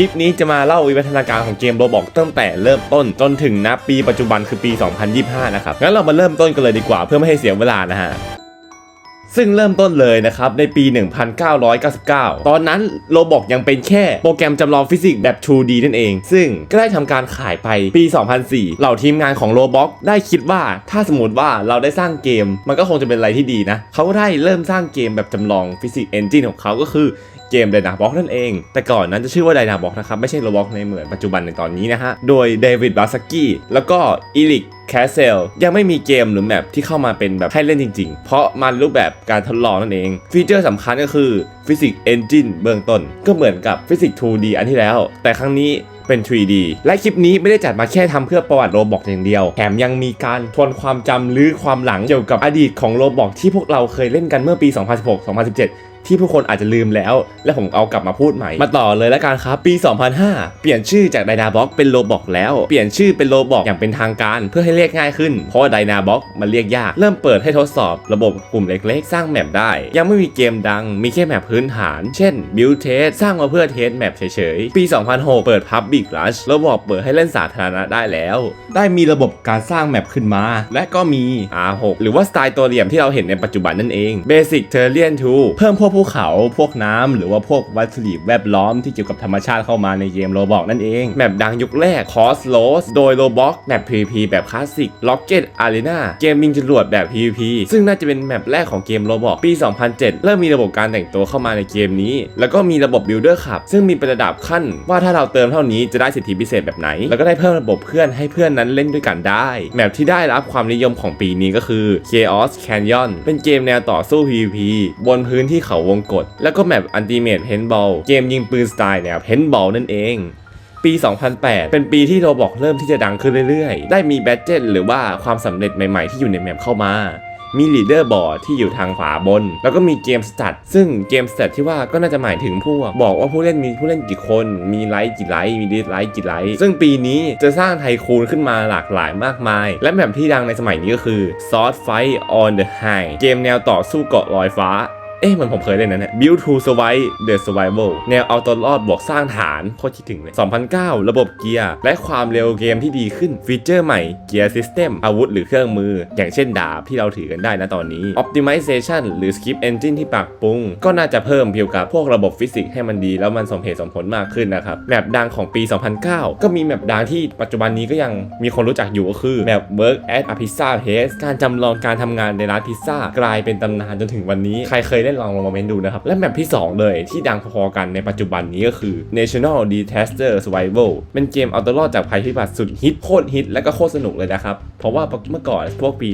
คลิปนี้จะมาเล่าวิวัฒนาการของเกมโรบอกตั้งแต่เริ่มต้นจนถึงณปีปัจจุบันคือปี 2025 นะครับ งั้นเรามาเริ่มต้นกันเลยดีกว่าเพื่อไม่ให้เสียเวลานะฮะซึ่งเริ่มต้นเลยนะครับในปี 1999 ตอนนั้นโรบอกยังเป็นแค่โปรแกรมจำลองฟิสิกส์แบบ 2D นั่นเอง ซึ่งก็ได้ทำการขายไปปี 2004 เหล่าทีมงานของโรบอกได้คิดว่าถ้าสมมติว่าเราได้สร้างเกม มันก็คงจะเป็นอะไรที่ดีนะ เขาได้เริ่มสร้างเกมแบบจำลองฟิสิกส์เอนจินของเขาก็คือ เกม Dynabox นั่นเอง แต่ก่อนนั้นจะชื่อว่า Dynabox นะครับ ไม่ใช่ Roblox ในเหมือนปัจจุบันในตอนนี้นะฮะ โดยเดวิดบาสกี้แล้วก็อีลิกแคสเซลยังไม่มีเกมหรือแมปที่เข้ามาเป็นแบบให้เล่นจริงๆ เพราะมันรูปแบบการทดลองนั่นเอง ฟีเจอร์สำคัญก็คือฟิสิกส์เอนจินเบื้องต้น ก็เหมือนกับฟิสิกส์ 2D อันที่แล้ว แต่ครั้งนี้เป็น 3D และคลิปนี้ไม่ได้จัดมาแค่ทำเพื่อประวัติโรบอกอย่างเดียว แถมยังมีการทวนความจำหรือความหลังเกี่ยวกับอดีตของโรบอกที่พวกเราเคยเล่นกันเมื่อปี 2016-2017 ที่ผู้คนอาจจะลืมแล้ว และผมเอากลับมาพูดใหม่ มาต่อเลยแล้วกันครับ ปี 2005 เปลี่ยนชื่อจาก Dynabox เป็น Roblox แล้ว เปลี่ยนชื่อเป็น Roblox อย่างเป็นทางการเพื่อให้เรียกง่ายขึ้น เพราะว่า Dynabox มันเรียกยาก เริ่มเปิดให้ทดสอบระบบกลุ่มเล็กๆ สร้างแมปได้ ยังไม่มีเกมดัง มีแค่แมปพื้นฐาน เช่น Build Test สร้างมาเพื่อเทสแมปเฉยๆ ปี 2006 เปิด Public Rush ระบบเปิดให้เล่นสาธารณะได้แล้ว ได้มีระบบการสร้างแมปขึ้นมา และก็มี R6 หรือว่าสไตล์ตัวเหลี่ยมที่เราเห็นในปัจจุบันนั่นเอง Basic Terrain 2เพิ่มพวกภูเขาพวกน้ำหรือว่าพวกวัตถุดิบแวดล้อมที่เกี่ยวกับธรรมชาติเข้ามาในเกมโรบอกนั่นเอง แมปดังยุคแรก Cosmos โดย Roblox แมป PVP แบบคลาสสิก Rocket Arena เกมยิงจรวดแบบ PVP ซึ่งน่าจะเป็นแมปแรกของเกมโรบอกปี 2007 เริ่มมีระบบการแต่งตัวเข้ามาในเกมนี้ แล้วก็มีระบบ Builder ขับ ซึ่งมีเป็นระดับขั้น ว่าถ้าเราเติมเท่านี้จะได้สิทธิพิเศษแบบไหน แล้วก็ได้เพิ่มระบบเพื่อนให้เพื่อนนั้นเล่นด้วยกันได้ แมปที่ได้รับความนิยมของปีนี้ก็คือ Chaos Canyon เป็นเกมแนวต่อสู้ PVP บนพื้นที่เขาวงกตแล้วก็แมป Ultimate Paintball เกมยิงปืนสไตล์แนว Paintball นั่นเองปี 2008 เป็นปีที่โรบอกเริ่มที่จะดังขึ้นเรื่อยๆ ได้มีแบดเจ็ตหรือว่าความสำเร็จใหม่ๆ ที่อยู่ในแมปเข้ามา มีลีดเดอร์บอร์ดที่อยู่ทางขวาบน แล้วก็มีเกมสตัดซึ่งเกมสตัดที่ว่าก็น่าจะหมายถึงพวก บอกว่าผู้เล่นมีผู้เล่นกี่คน มีไลค์กี่ไลค์มีดิสไลค์กี่ไลค์ซึ่งปีนี้จะสร้างไทคูนขึ้นมาหลากหลายมากมาย และแมปที่ดังในสมัยนี้ก็คือ Sword Fight on the High เกมแนวต่อสู้เกาะลอยฟ้า เอ๊ะมันผมเคยเล่นนะเนี่ย Build to Survive the Survival แนวเอาตัวรอดบวกสร้างฐานโคตรคิดถึงเลย 2009 ระบบเกียร์ และความเร็วเกมที่ดีขึ้น ฟีเจอร์ใหม่เกียร์ซิสเต็มอาวุธหรือเครื่องมือ อย่างเช่นดาบที่เราถือกันได้นะตอนนี้ Optimization หรือ Skip Engine ที่ปรับปรุง ก็น่าจะเพิ่มเกี่ยวกับพวกระบบฟิสิกส์ให้มันดี แล้วมันสมเหตุสมผลมากขึ้นนะครับแมปดังของปี 2009 ก็มีแมปดังที่ปัจจุบันนี้ก็ยังมีคนรู้จักอยู่ก็คือแมป Work at a Pizza Place การจำลองการทำงานในร้านพิซซ่ากลายเป็นตำนานจนถึงวันนี้ใครเคยเล่นลองลองมาเมนดูนะครับ และแมปที่ 2 เลยที่ดังพอๆกันในปัจจุบันนี้ก็คือ National Disaster Survival เป็นเกมเอาตัวรอดจากภัยพิบัติสุดฮิตโคตรฮิตและก็โคตรสนุกเลยนะครับ เพราะว่าเมื่อก่อนพวกปี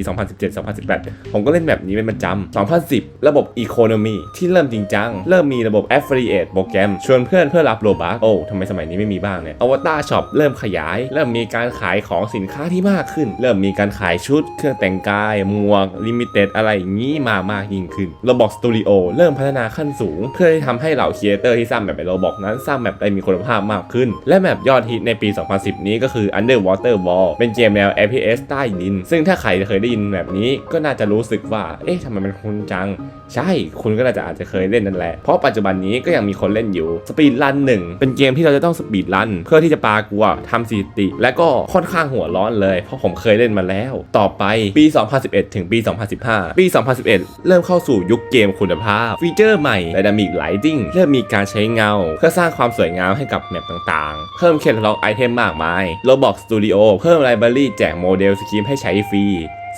2017-2018 ผมก็เล่นแบบนี้เป็นประจำ2010 ระบบ Economy ที่เริ่มจริงจัง เริ่มมีระบบ Affiliate โปรแกรมชวนเพื่อนเพื่อรับโลบัคโอ้ทำไมสมัยนี้ไม่มีบ้างเนี่ย Avatar Shop เริ่มขยาย เริ่มมีการขายของสินค้าที่มากขึ้น เริ่มมีการขายชุด เครื่องแต่งกายหมวกลิมิเต็ดอะไรอย่างนี้มามากยิ่งขึ้นระบบ Studio เริ่มพัฒนาขั้นสูง เพื่อที่ทำให้เหล่าครีเอเตอร์ที่สร้างแบบในโรบอกนั้นสร้างแบบได้มีคุณภาพมากขึ้น และแมปยอดฮิตในปี 2010 นี้ก็คือ Underwater Wall เป็นเกมแนว FPS ใต้ดิน ซึ่งถ้าใครเคยได้ยินแบบนี้ก็น่าจะรู้สึกว่า เอ๊ะทำไมมันคุ้นจัง ใช่ คุณก็น่าจะอาจจะเคยเล่นนั่นแหละ เพราะปัจจุบันนี้ก็ยังมีคนเล่นอยู่สปีดรันหนึ่งเป็นเกมที่เราจะต้องสปีดรันเพื่อที่จะปากัวทำสถิติ และก็ค่อนข้างหัวร้อนเลย เพราะผมเคยเล่นมาแล้ว ต่อไปปี 2011 ถึงปี 2015 ปี 2011 เริ่มเข้าสู่ยุคเกมคุณภาพ ฟีเจอร์ใหม่ Dynamic Lighting เริ่มมีการใช้เงา เพื่อสร้างความสวยงามให้กับแมปต่างๆ เพิ่มเคล็ดล็อกไอเทมมากมาย Roblox Studio เพิ่มไลบรารีแจกโมเดลสกิมให้ใช้ฟรี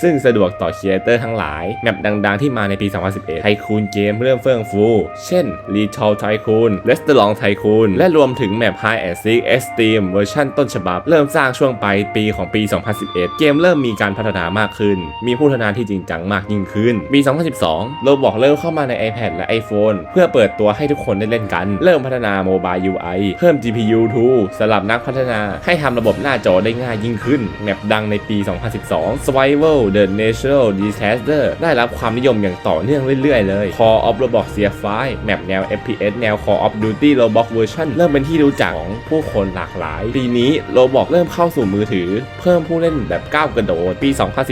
ซึ่งสะดวกต่อครีเอเตอร์ทั้งหลาย แมปดังๆที่มาในปี 2011 ไทคูนเกมเริ่มเฟื่องฟู เช่น r e t a l Tycoon Restaurant Tycoon และรวมถึงแมป High and Seek Extreme เวอร์ชันต้นฉบับ เริ่มสร้างช่วงปลายปีของปี 2011 เกมเริ่มมีการพัฒนามากขึ้น มีผู้พัฒนาที่จริงจังมากยิ่งขึ้น ปี 2012 โรบอกเริ่มเข้ามาใน iPad และ iPhone เพื่อเปิดตัวให้ทุกคนได้เล่นกัน เริ่มพัฒนา Mobile UI เพิ่ม GPU 2สำหรับนักพัฒนาให้ทำระบบหน้าจอได้ง่ายยิ่งขึ้น แมปดังในปี 2012 Survival The Natural Disaster ได้รับความนิยมอย่างต่อเนื่องเรื่อยๆ เลย Call of Roblox CFI แมปแนว FPS แนว Call of Duty Roblox Version เริ่มเป็นที่รู้จักของผู้คนหลากหลาย ปีนี้ Roblox เริ่มเข้าสู่มือถือ เพิ่มผู้เล่นแบบก้าวกระโดด ปี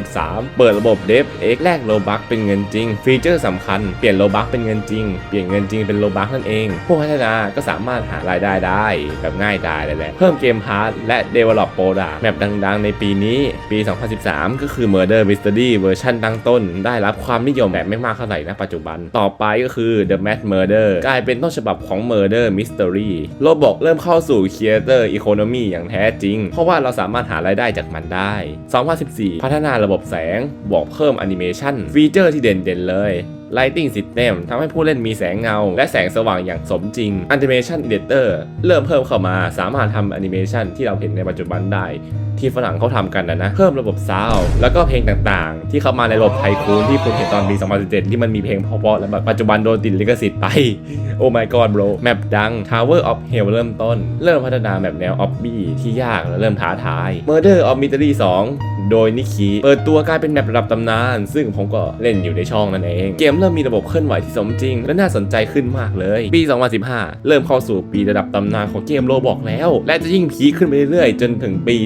2013 เปิดระบบ Dev X แลกโลบักเป็นเงินจริง ฟีเจอร์สำคัญ เปลี่ยนโลบักเป็นเงินจริง เปลี่ยนเงินจริงเป็นโลบักนั่นเอง ผู้พัฒนาก็สามารถหารายได้ได้แบบง่ายดายเลยแหละ เพิ่มเกมพาร์ทและ Develop Product แมปดังๆ ในปีนี้ ปี 2013 ก็คือ Murder Mystery เวอร์ชันตั้งต้น ได้รับความนิยมแบบไม่มากเท่าไหร่นะปัจจุบัน ต่อไปก็คือ The Mad Murder กลายเป็นต้นฉบับของ Murder Mystery โลบอกเริ่มเข้าสู่ Creator Economy อย่างแท้จริง เพราะว่าเราสามารถหารายได้จากมันได้ 2014 พัฒนาระบบแสง บอกเพิ่มแอนิเมชันฟีเจอร์ที่เด่นๆเลย Lighting System ทำให้ผู้เล่นมีแสงเงา และแสงสว่างอย่างสมจริง Animation Editor เริ่มเพิ่มเข้ามาสามารถทำแอนิเมชันที่เราเห็นในปัจจุบันได้ ที่ฝรั่งเขาทำกันนะนะ เพิ่มระบบซาวแล้วก็เพลงต่างๆ ที่เข้ามาในระบบไทคูนที่คุณเห็นตอนปี 2017 ที่มันมีเพลงเพราะๆแล้วแบบปัจจุบันโดนติดลิขสิทธิ์ไป โอ้ my god bro แมปดัง Tower of Hell เริ่มต้น เริ่มพัฒนาแมปแนวออบบี้ที่ยากและเริ่มท้าทาย Murder of Mystery 2 โดยนิคิเปิดตัวกลายเป็นแมประดับตำนาน ซึ่งผมก็เล่นอยู่ในช่องนั่นเองเกมเริ่มมีระบบเคลื่อนไหวที่สมจริง และน่าสนใจขึ้นมากเลย ปี 2015 เริ่มเข้าสู่ปีระดับตำนานของเกมโลบอกแล้ว และจะยิ่งพีคขึ้นไปเรื่อยๆ จนถึงปี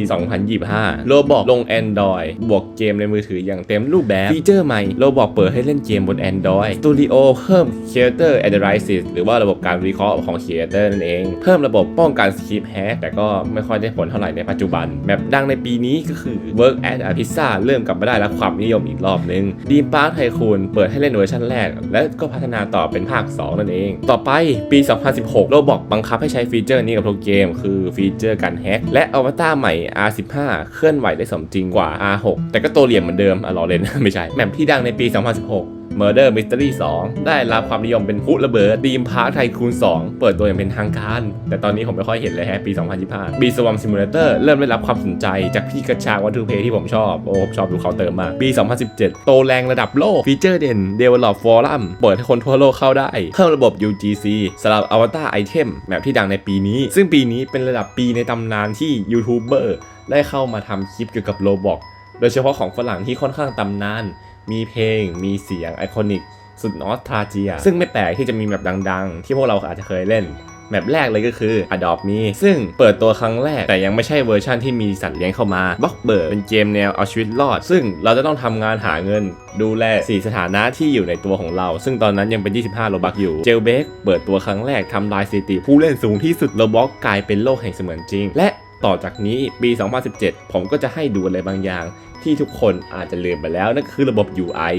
2025โลบอกลง Android บวกเกมในมือถืออย่างเต็มรูปแบบฟีเจอร์ใหม่โลบอกเปิดให้เล่นเกมบน Android Studio เพิ่ม Creator Analysis หรือว่าระบบการวิเคราะห์ของ Creator นั่นเอง เพิ่มระบบป้องกันสคริปต์แฮกแต่ก็ไม่ค่อยได้ผลเท่าไหร่ในปัจจุบันแมปดังในปีนี้ก็คือ Work at a Pizza เริ่มกลับมาได้รับความนิยมอีกรอบนึง Dream Park Tycoon เปิดให้เล่นเวอร์ชันแรก และก็พัฒนาต่อเป็นภาค 2 นั่นเอง ต่อไปปี 2016 โรบอกบังคับให้ใช้ฟีเจอร์นี้กับทุกเกม คือฟีเจอร์การแฮกและอวตารใหม่ R15 เคลื่อนไหวได้สมจริงกว่า R6 แต่ก็ตัวเหลี่ยมเหมือนเดิมอะรอเล่นไม่ใช่แมปที่ดังในปี 2016 Murder Mystery 2 ได้รับความนิยมเป็นพุระเบิดดีมพาร์คไทคูน2 เปิดตัวอย่างเป็นทางการ แต่ตอนนี้ผมไม่ค่อยเห็นเลยฮะปี 2025 B Swarm Simulator เริ่มได้รับความสนใจจากพี่กระชากวัตถุเพย์ที่ผมชอบ โอ้ผมชอบดูเขาเติมมากปี 2017 โตแรงระดับโลก ฟีเจอร์เด่น Develop Forum เปิดให้คนทั่วโลกเข้าได้เพิ่มระบบ UGC สำหรับ Avatar Item แมปที่ดังในปีนี้ ซึ่งปีนี้เป็นระดับปีในตำนานที่ยูทูบเบอร์ได้เข้ามาทำคลิปเกี่ยวกับโลบอกโดยเฉพาะของฝรั่งที่ค่อนข้างตำนาน มีเพลง มีเสียงไอคอนิกสุดนอสทาเจีย ซึ่งไม่แปลกที่จะมีแบบดัง ๆ ที่พวกเราอาจจะเคยเล่นแมปแรกเลยก็คือ Adopt Me ซึ่งเปิดตัวครั้งแรกแต่ยังไม่ใช่เวอร์ชั่นที่มีสัตว์เลี้ยงเข้ามา b l o c k b i r d เป็นเกมแนวเอาชีวิตรอด ซึ่งเราจะต้องทำงานหาเงิน ดูแล 4 สถานะที่อยู่ในตัวของเรา ซึ่งตอนนั้นยังเป็น 25 โลบักอยู่เจลเบกเปิดตัวครั้งแรกทำลายสถิติผู้เล่นสูงที่สุดโลบ็อกกลายเป็นโลกแห่งเสมือนจริง และ ต่อจากนี้ปี 2017 ผมก็จะให้ดูอะไรบางอย่าง ที่ทุกคนอาจจะลืมไปแล้วนั่นคือระบบ UI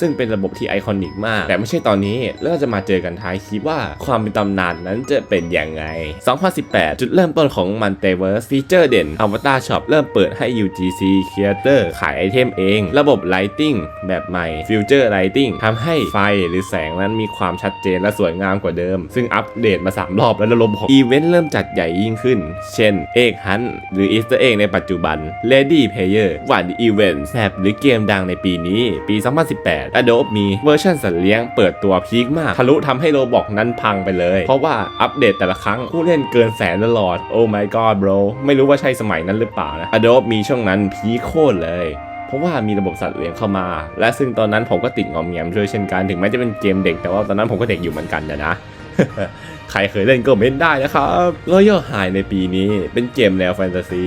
ซึ่งเป็นระบบที่ไอคอนิกมาก แต่ไม่ใช่ตอนนี้แล้วเราจะมาเจอกันท้ายคลิปว่าความเป็นตำนานนั้นจะเป็นอย่างไง 2018 จุดเริ่มต้นของมันเตเวิร์สฟีเจอร์เด่น Avatar Shop เริ่มเปิดให้ UGC Creator ขายไอเทมเอง ระบบ Lighting แบบใหม่ Future Lighting ทำให้ไฟหรือแสงนั้นมีความชัดเจนและสวยงามกว่าเดิม ซึ่งอัปเดตมา 3 รอบแล้วระบบของอีเวนต์เริ่มจัดใหญ่ยิ่งขึ้น เช่น Egg Hunt หรือ Easter Egg ในปัจจุบัน Lady Player วัน Event แมปหรือเกมดังในปีนี้ ปี 2018 Adobe มีเวอร์ชันสัตว์เลี้ยงเปิดตัวพีคมาก ทะลุทำให้โรบอกนั้นพังไปเลย เพราะว่าอัปเดตแต่ละครั้งผู้เล่นเกินแสนตลอด โอ้ my god bro ไม่รู้ว่าใช่สมัยนั้นหรือเปล่านะ Adobe มีช่วงนั้นพีคโคตรเลยเพราะว่ามีระบบสัตว์เลี้ยงเข้ามา และซึ่งตอนนั้นผมก็ติดงอมแงมด้วยเช่นกัน ถึงแม้จะเป็นเกมเด็กแต่ว่าตอนนั้นผมก็เด็กอยู่เหมือนกันนะนะ ใครเคยเล่นก็เม้นได้นะครับ Royal High ในปีนี้เป็นเกมแนวแฟนตาซี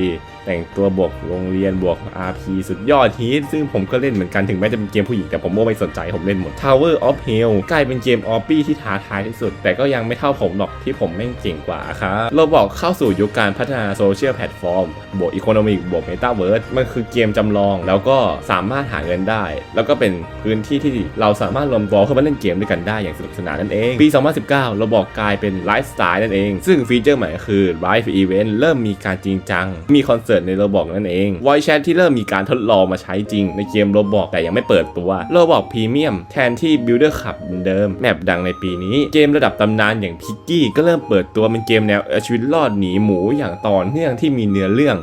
แต่งตัวบวกโรงเรียนบวก RP สุดยอดฮิตซึ่งผมก็เล่นเหมือนกันถึงแม้จะเป็นเกมผู้หญิงแต่ผมไม่สนใจผมเล่นหมด Tower of Hell กลายเป็นเกมออปปี้ที่ท้าทายที่สุด แต่ก็ยังไม่เท่าผมหรอกที่ผมแม่งเก่งกว่าครับเราบอกเข้าสู่ยุคการพัฒนาโซเชียลแพลตฟอร์มบวกอีโคโนมิกบวกเมตาเวิร์สมันคือเกมจำลอง แล้วก็สามารถหาเงินได้ แล้วก็เป็นพื้นที่ที่เราสามารถรวมตัวเข้ามาเล่นเกมด้วยกันได้อย่างสนุกสนานนั่นเองปี 2019 เราบอกกลายเป็นไลฟ์สไตล์นั่นเองซึ่งฟีเจอร์ใหม่คือ Live Event เริ่มมีการจริงจังมีคอนเสิร์ตในรบอกนั่นเอง Voice Chat ที่เริ่มมีการทดลองมาใช้จริงในเกมโรบอกแต่ยังไม่เปิดตัวโรบอกพรีเมียมแทนที่ Builder Cup เหมือนเดิม แมปดังในปีนี้ เกมระดับตำนานอย่างพิกกี้ก็เริ่มเปิดตัวเป็นเกมแนวเอาชีวิตรอดหนีหมูอย่างต่อเนื่องที่มีเนื้อเรื่อง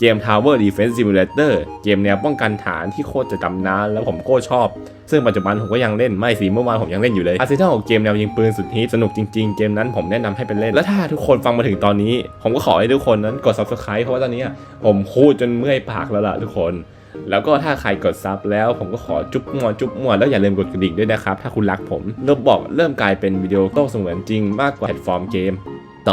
เกม Tower Defense Simulator เกมแนวป้องกันฐานที่โคตรจะตำนานแล้วผมโคตรชอบ ซึ่งปัจจุบันผมก็ยังเล่นไม่สิเมื่อวานผมยังเล่นอยู่เลยอาร์เซนอลเกมแนวยิงปืนสุดฮิตสนุกจริงๆ เกมนั้นผมแนะนำให้ไปเล่น และถ้าทุกคนฟังมาถึงตอนนี้ ผมก็ขอให้ทุกคนนั้นกด subscribe เพราะว่าตอนนี้ผมพูดจนเมื่อยปากแล้วล่ะทุกคน แล้วก็ถ้าใครกดซับแล้วผมก็ขอจุ๊บมัวจุ๊บมัวแล้วอย่าลืมกดกระดิ่งด้วยนะครับถ้าคุณรักผมโรบอกเริ่มกลายเป็นวิดีโอโต้เสมือนจริงมากกว่าแพลตฟอร์มเกม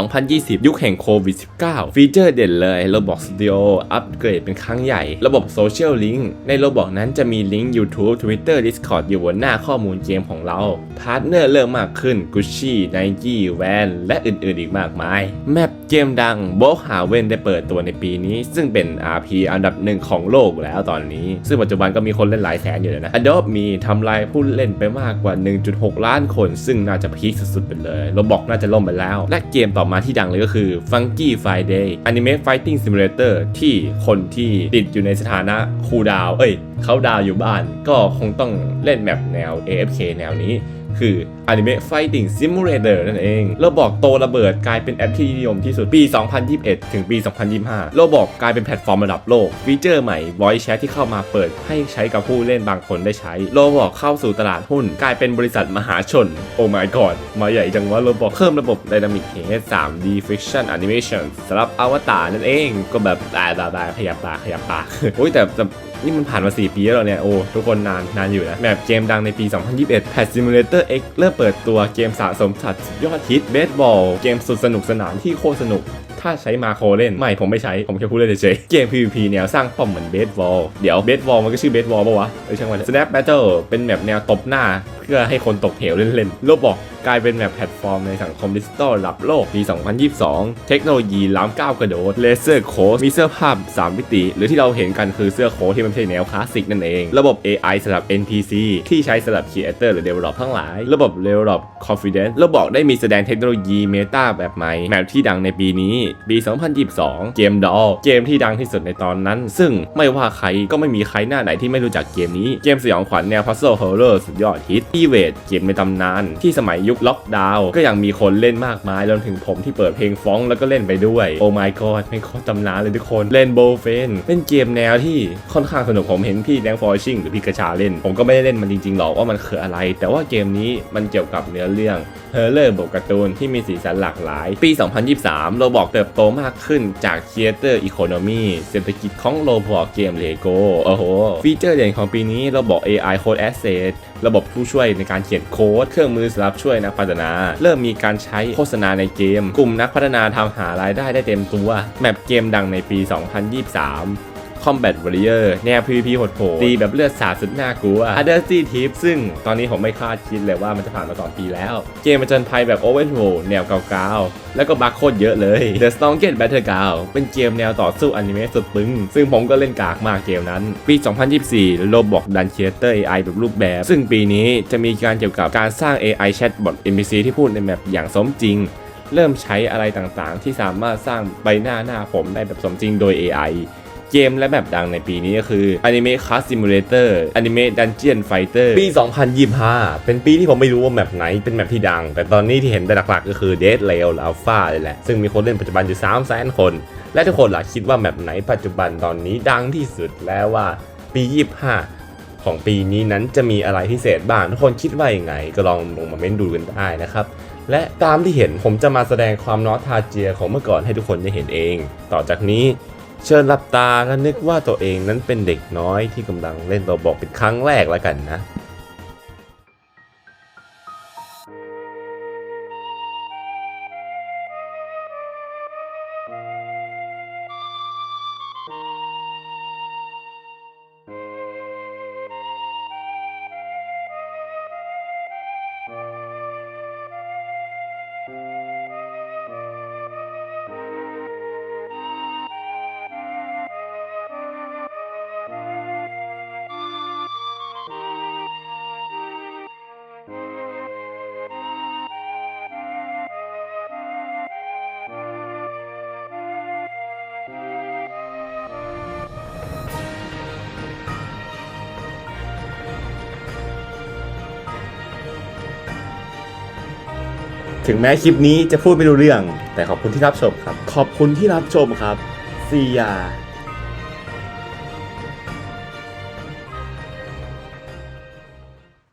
2020 ยุคแห่งโควิด -19 ฟีเจอร์เด่นเลย Roblox Studio อัปเกรดเป็นครั้งใหญ่ ระบบโซเชียลลิงก์ใน Roblox นั้นจะมีลิงก์ YouTube Twitter Discord อยู่บนหน้าข้อมูลเกมของเรา พาร์ทเนอร์เริ่มมากขึ้น Gucci Nike Van และอื่นๆอีกมากมาย แมปเกมดัง b o h a v e n ได้เปิดตัวในปีนี้ ซึ่งเป็น RP อันดับหนึ่งของโลกแล้วตอนนี้ ซึ่งปัจจุบันก็มีคนเล่นหลายแสนอยู่นะ Adobe มีทำลายผู้เล่นไปมากกว่า 1.6 ล้านคน ซึ่งน่าจะพีคสุดๆไปเลย Roblox น่าจะล่มไปแล้ว และเกมต่อมาที่ดังเลยก็คือ Funky Friday Anime Fighting Simulator ที่คนที่ติดอยู่ในสถานะคูดาว เอ้ยเขาดาวอยู่บ้าน ก็คงต้องเล่นแมปแนว AFK แนวนี้ คือ Anime Fighting Simulator นั่นเองเราบอกโตระเบิดกลายเป็นแอปที่นิยมที่สุดปี 2021 ถึงปี 2025เราบอกกลายเป็นแพลตฟอร์มระดับโลก ฟีเจอร์ใหม่ Voice Chat ที่เข้ามาเปิดให้ใช้กับผู้เล่นบางคนได้ใช้โลบอกเข้าสู่ตลาดหุ้น กลายเป็นบริษัทมหาชน โอ้ my god มาใหญ่จังวะโลบอกเพิ่มระบบ Dynamic Head 3D Fiction Animation สำหรับอวตารนั่นเองก็แบบตายตายขยับตาขยับตาโอ้ยแต่แต่ นี่มันผ่านมา 4 ปีแล้วเนี่ย โอ้ ทุกคนนานนานอยู่นะแบบเกมดังในปี 2021 p a t Simulator X เริ่มเปิดตัวเกมสะสมสัตว์ยอดฮิตเบสบอล เกมสุดสนุกสนานที่โคตรสนุก ถ้าใช้มาโคเล่น ไม่ผมไม่ใช้ ผมแค่พูดเล่นเฉยๆเกม PVP แนวสร้างป้อมเหมือนเบสบอลเดี๋ยวเบสบอลมันก็ชื่อเบสบอลปะวะเออช่างมัน Snap Battle เป็นแบบแนวตบหน้า เพื่อให้คนตกเหวเล่นๆโลบอกกลายเป็นแบบแพลตฟอร์มในสังคมดิจิตอลรับโลกปี 2022 เทคโนโลยีล้ำก้าวกระโดดเลเซอร์โค้ดมีเสื้อผ้า3มิติ หรือที่เราเห็นกันคือเสื้อโค้ดที่มันไม่ใช่แนวคลาสสิกนั่นเอง ระบบ AI สำหรับ NPC ที่ใช้สำหรับ Creator หรือ Develop ทั้งหลาย ระบบ Develop Confidence ระบบได้มีแสดงเทคโนโลยีเมตาแบบใหม่แมปที่ดังในปีนี้ปี 2022 เกมดอลเกมที่ดังที่สุดในตอนนั้น ซึ่งไม่ว่าใครก็ไม่มีใครหน้าไหนที่ไม่รู้จักเกมนี้ เกมสยองขวัญแนว Puzzle Horror สุดยอดฮิต e v a d เกมในตำนาน ที่สมัยยุคล็อกดาวน์ก็ยังมีคนเล่นมากมายรวมถึงผมที่เปิดเพลงฟ้องแล้วก็เล่นไปด้วยโอ้ my god เป็นคตรตำนานเลยทุกคนเล่นโบเฟนเป็นเกมแนวที่ค่อนข้างสนุกผมเห็นพี่แดงฟอร์ชิงหรือพี่กระชาเล่น ผมก็ไม่ได้เล่นมันจริงๆหรอกว่ามันคืออะไร แต่ว่าเกมนี้มันเกี่ยวกับเนื้อเรื่องเฮอร์เลอร์บวกการ์ตูนที่มีสีสันหลากหลาย ปี 2023 เราบอกเติบโตมากขึ้นจาก Creator Economy เศรษฐกิจของโลบอกเกมเลโก้โอ้โห ฟีเจอร์เด่นของปีนี้เราบอก AI Code Asset ระบบผู้ช่วยในการเขียนโค้ด เครื่องมือสำหรับช่วยนักพัฒนา เริ่มมีการใช้โฆษณาในเกม กลุ่มนักพัฒนาทำหารายได้ได้เต็มตัว แมปเกมดังในปี 2023 Combat Warrior แนว PVP โหดโหดตีแบบเลือดสาดสุดน่ากลัว a d e r t y Tip ซึ่งตอนนี้ผมไม่คาดคิดเลยว่ามันจะผ่านมา 2 ปีแล้ว เกมประจนภัยแบบ Open World แนวเก่าๆ แล้วก็บัคโคตรเยอะเลย The Strongest Battleground เป็นเกมแนวต่อสู้อนิเมะสุดปึงซึ่งผมก็เล่นกากมากเกมนั้น ปี 2024โลบอกดันเคียเตอร์ AI แบบรูปแบบ ซึ่งปีนี้จะมีการเกี่ยวกับการสร้าง AI Chatbot NPC ที่พูดในแมปอย่างสมจริงเริ่มใช้อะไรต่างๆ ที่สามารถสร้างใบหน้าหน้าผมได้แบบสมจริงโดย AI เกมและแบบดังในปีนี้ก็คือ Anime Class Simulator Anime Dungeon Fighter ปี 2025 เป็นปีที่ผมไม่รู้ว่าแมปไหนเป็นแมปที่ดัง แต่ตอนนี้ที่เห็นแต่หลักๆก็คือ Dead Rail Alpha เลยแหละ ซึ่งมีคนเล่นปัจจุบันอยู่3 0 0 0 0 0 คน และทุกคนล่ะคิดว่าแมปไหนปัจจุบันตอนนี้ดังที่สุดแล้วว่าปี 25ของปีนี้นั้นจะมีอะไรพิเศษบ้างทุกคนคิดว่ายังไง ก็ลองลงมาเม้นดูกันได้นะครับ และตามที่เห็นผมจะมาแสดงความนอสทาเจียของเมื่อก่อนให้ทุกคนได้เห็นเอง ต่อจากนี้ เชิญหลับตาและนึกว่าตัวเองนั้นเป็นเด็กน้อยที่กำลังเล่นตัวบอกเป็นครั้งแรกแล้วกันนะ ถึงแม้คลิปนี้จะพูดไม่รู้เรื่อง แต่ขอบคุณที่รับชมครับ ขอบคุณที่รับชมครับซียา